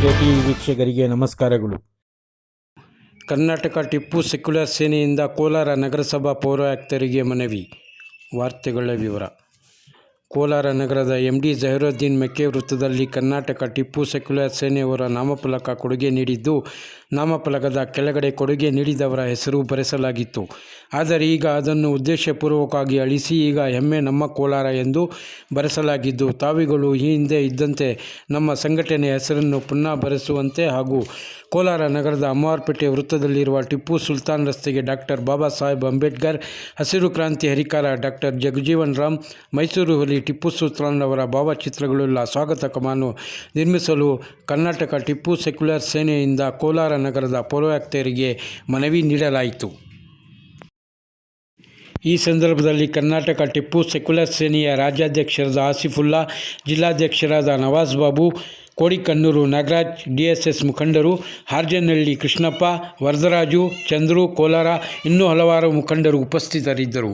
T ವೀಕ್ಷಕರಿಗೆ ನಮಸ್ಕಾರಗಳು. Karnataka Tipu secular ಸೇನೆಯಿಂದ ಕೋಲಾರ ನಗರಸಭಾ ಪೌರಾಯುಕ್ತರಿಗೆ ಮನವಿ. ವಾರ್ತೆಗಳ ವಿವರ. ಕೋಲಾರ ನಗರದ ಎಂ ಡಿ ಜಹೀರುದ್ದೀನ್ ಮೆಕ್ಕೆ ವೃತ್ತದಲ್ಲಿ ಕರ್ನಾಟಕ ಟಿಪ್ಪು ಸೆಕ್ಯುಲರ್ ಸೇನೆಯವರ ನಾಮಫಲಕ ಕೊಡುಗೆ ನೀಡಿದ್ದು, ನಾಮಫಲಕದ ಕೆಳಗಡೆ ಕೊಡುಗೆ ನೀಡಿದವರ ಹೆಸರು ಬರೆಸಲಾಗಿತ್ತು. ಆದರೆ ಈಗ ಅದನ್ನು ಉದ್ದೇಶಪೂರ್ವಕವಾಗಿ ಅಳಿಸಿ, ಈಗ ಹೆಮ್ಮೆ ನಮ್ಮ ಕೋಲಾರ ಎಂದು ಬರೆಸಲಾಗಿದ್ದು, ತಾವಿಗಳು ಈ ಹಿಂದೆ ಇದ್ದಂತೆ ನಮ್ಮ ಸಂಘಟನೆಯ ಹೆಸರನ್ನು ಪುನಃ ಬರೆಸುವಂತೆ ಹಾಗೂ ಕೋಲಾರ ನಗರದ ಅಮ್ಮವಾರಪೇಟೆ ವೃತ್ತದಲ್ಲಿರುವ ಟಿಪ್ಪು ಸುಲ್ತಾನ್ ರಸ್ತೆಗೆ ಡಾಕ್ಟರ್ ಬಾಬಾ ಸಾಹೇಬ್ ಅಂಬೇಡ್ಕರ್, ಹಸಿರು ಕ್ರಾಂತಿ ಹರಿಕಾರ ಡಾಕ್ಟರ್ ಜಗಜೀವನ್ ರಾಮ್, ಮೈಸೂರು ಹುಲಿ ಟಿಪ್ಪು ಸುಲ್ತಾನ್ ಅವರ ಭಾವಚಿತ್ರಗಳುಳ್ಳ ಸ್ವಾಗತ ಕಮಾನು ನಿರ್ಮಿಸಲು ಕರ್ನಾಟಕ ಟಿಪ್ಪು ಸೆಕ್ಯುಲರ್ ಸೇನೆಯಿಂದ ಕೋಲಾರ ನಗರದ ಪೌರಾಯುಕ್ತರಿಗೆ ಮನವಿ ನೀಡಲಾಯಿತು. ಈ ಸಂದರ್ಭದಲ್ಲಿ ಕರ್ನಾಟಕ ಟಿಪ್ಪು ಸೆಕ್ಯುಲರ್ ಸೇನೆಯ ರಾಜ್ಯಾಧ್ಯಕ್ಷರಾದ ಆಸಿಫುಲ್ಲಾ, ಜಿಲ್ಲಾಧ್ಯಕ್ಷರಾದ ನವಾಜ್ ಬಾಬು ಕೋಡಿಕನ್ನೂರು ನಾಗರಾಜ್ ಡಿಎಸ್ಎಸ್ ಮುಖಂಡರು ಹಾರ್ಜನಹಳ್ಳಿ ಕೃಷ್ಣಪ್ಪ ವರದರಾಜು ಚಂದ್ರು ಕೋಲಾರ ಇನ್ನೂ ಹಲವಾರು ಮುಖಂಡರು ಉಪಸ್ಥಿತರಿದ್ದರು.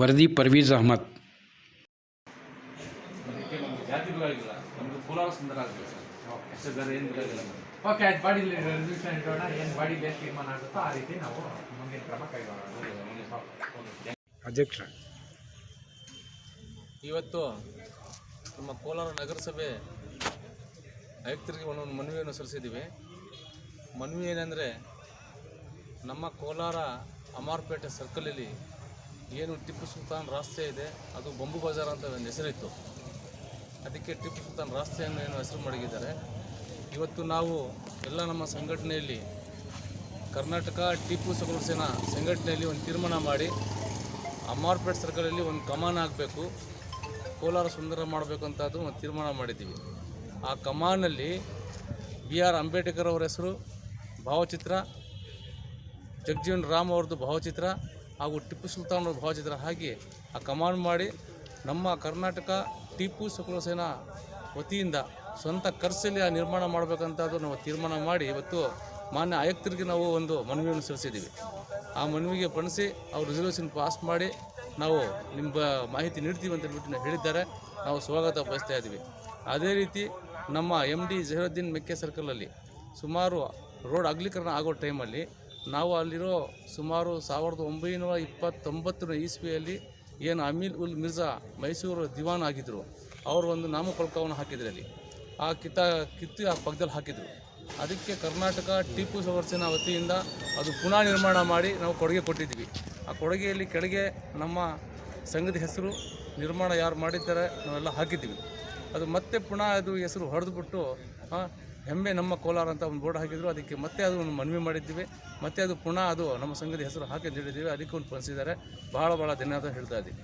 ವರದಿ ಪರ್ವೀಜ್ ಅಹಮದ್. ಅದಕ್ಕೆ ಜಾತಿಗಳಿಲ್ಲ ನಮ್ಗೆ ಕೋಲಾರ ಸುಂದರ ಆಗಬೇಕು ಸರ್ ಅಷ್ಟೇ ಬೇರೆ ಏನು ಬಿಡೋದಿಲ್ಲ ಓಕೆ ಅದು ಬಾಡಿ ರೆಸಲ್ಯೂಷನ್ ಇಡೋಣ ಏನು ಬಾಡಿ ಏನು ತೀರ್ಮಾನ ಆಗುತ್ತೋ ಆ ರೀತಿ ನಾವು ಮುಂದಿನ ಕ್ರಮ ಕೈಗೊಳ್ಳೋಣ. ಅಧ್ಯಕ್ಷ. ಇವತ್ತು ನಮ್ಮ ಕೋಲಾರ ನಗರಸಭೆ ಆಯುಕ್ತರಿಗೆ ಒಂದೊಂದು ಮನವಿಯನ್ನು ಸಲ್ಲಿಸಿದ್ದೀವಿ. ಮನವಿ ಏನಂದರೆ, ನಮ್ಮ ಕೋಲಾರ ಅಮಾರ್ಪೇಟೆ ಸರ್ಕಲಲ್ಲಿ ಏನು ಟಿಪ್ಪು ಸುಲ್ತಾನ್ ರಾಸ್ತೆ ಇದೆ, ಅದು ಬೊಂಬು ಬಜಾರ್ ಅಂತ ಒಂದು ಹೆಸರಿತ್ತು. ಅದಕ್ಕೆ ಟಿಪ್ಪು ಸುಲ್ತಾನ್ ರಾಸ್ತೆಯನ್ನು ಏನು ಹೆಸರು ಮಡಗಿದ್ದಾರೆ ಇವತ್ತು ನಾವು ಎಲ್ಲ ನಮ್ಮ ಸಂಘಟನೆಯಲ್ಲಿ ಕರ್ನಾಟಕ ಟಿಪ್ಪು ಸೇನಾ ಸಂಘಟನೆಯಲ್ಲಿ ಒಂದು ತೀರ್ಮಾನ ಮಾಡಿ, ಅಮಾರ್ಪೇಟೆ ಸರ್ಕಲಲ್ಲಿ ಒಂದು ಕಮಾನ್ ಆಗಬೇಕು, ಕೋಲಾರ ಸುಂದರ ಮಾಡಬೇಕು ಅಂತ ಅದು ಒಂದು ತೀರ್ಮಾನ ಮಾಡಿದ್ದೀವಿ. ಆ ಕಮಾನಲ್ಲಿ ಬಿ ಆರ್ ಅಂಬೇಡ್ಕರ್ ಅವರ ಹೆಸರು, ಭಾವಚಿತ್ರ, ಜಗಜೀವನ್ ರಾಮ್ ಅವ್ರದ್ದು ಭಾವಚಿತ್ರ ಹಾಗೂ ಟಿಪ್ಪು ಸುಲ್ತಾನ್ ಅವ್ರ ಭಾವಚಿತ್ರ ಹಾಕಿ ಆ ಕಮಾಂಡ್ ಮಾಡಿ ನಮ್ಮ ಕರ್ನಾಟಕ ಟಿಪ್ಪು ಸಕಲ ಸೇನಾ ವತಿಯಿಂದ ಸ್ವಂತ ಖರ್ಚಲ್ಲಿ ಆ ನಿರ್ಮಾಣ ಮಾಡಬೇಕಂತ ಅದು ನಾವು ತೀರ್ಮಾನ ಮಾಡಿ ಇವತ್ತು ಮಾನ್ಯ ಆಯುಕ್ತರಿಗೆ ನಾವು ಒಂದು ಮನವಿಯನ್ನು ಸಲ್ಲಿಸಿದ್ದೀವಿ. ಆ ಮನವಿಗೆ ಪಣಿಸಿ ಅವ್ರು ರಿಸರ್ವೇಷನ್ ಪಾಸ್ ಮಾಡಿ ನಾವು ನಿಮ್ಮ ಮಾಹಿತಿ ನೀಡ್ತೀವಿ ಅಂತ ಹೇಳ್ಬಿಟ್ಟು ಹೇಳಿದ್ದಾರೆ. ನಾವು ಸ್ವಾಗತ ಬಯಸ್ತಾ ಇದ್ದೀವಿ. ಅದೇ ರೀತಿ ನಮ್ಮ ಎಂ ಡಿ ಜಹೀರುದ್ದೀನ್ ಮೆಕ್ಕೆ ಸರ್ಕಲಲ್ಲಿ ಸುಮಾರು ರೋಡ್ ಅಗಲೀಕರಣ ಆಗೋ ಟೈಮಲ್ಲಿ ನಾವು ಅಲ್ಲಿರೋ ಸುಮಾರು ಸಾವಿರದ ಒಂಬೈನೂರ ಇಪ್ಪತ್ತೊಂಬತ್ತನೇ ಇಸ್ವಿಯಲ್ಲಿ ಏನು ಅಮೀಲ್ ಉಲ್ ಮಿರ್ಜಾ ಮೈಸೂರು ದಿವಾನ್ ಆಗಿದ್ದರು ಅವರು ಒಂದು ನಾಮಫಲಕವನ್ನು ಹಾಕಿದ್ರು ಅಲ್ಲಿ. ಆ ಕಿತ್ತ ಕಿತ್ತು ಆ ಪಕ್ಕದಲ್ಲಿ ಹಾಕಿದರು. ಅದಕ್ಕೆ ಕರ್ನಾಟಕ ಟಿಪ್ಪು ಸವರ್ಸಿನ ವತಿಯಿಂದ ಅದು ಪುನಃ ನಿರ್ಮಾಣ ಮಾಡಿ ನಾವು ಕೊಡುಗೆ ಕೊಟ್ಟಿದ್ವಿ ಆ ಕೊಡುಗೆಯಲ್ಲಿ ಕೆಳಗೆ ನಮ್ಮ ಸಂಘದ ಹೆಸರು, ನಿರ್ಮಾಣ ಯಾರು ಮಾಡಿದ್ದಾರೆ ನಾವೆಲ್ಲ ಹಾಕಿದ್ದೀವಿ. ಅದು ಮತ್ತೆ ಪುನಃ ಅದು ಹೆಸರು ಹೊಡೆದ್ಬಿಟ್ಟು ಬಿಟ್ಟು ಹೆಮ್ಮೆ ನಮ್ಮ ಕೋಲಾರ ಅಂತ ಒಂದು ಬೋರ್ಡ್ ಹಾಕಿದ್ರು, ಅದಕ್ಕೆ ಮತ್ತೆ ಅದು ಒಂದು ಮನವಿ ಮಾಡಿದ್ದೀವಿ. ಮತ್ತೆ ಅದು ಪುನಃ ಅದು ನಮ್ಮ ಸಂಘದ ಹೆಸರು ಹಾಕಿ ಹೇಳಿದ್ದೀವಿ. ಅದಕ್ಕೆ ಒಂದು ಪಡಿಸಿದ್ದಾರೆ ಭಾಳ ಭಾಳ ಧನ್ಯವಾದ ಹೇಳ್ತಾ ಇದ್ದೀವಿ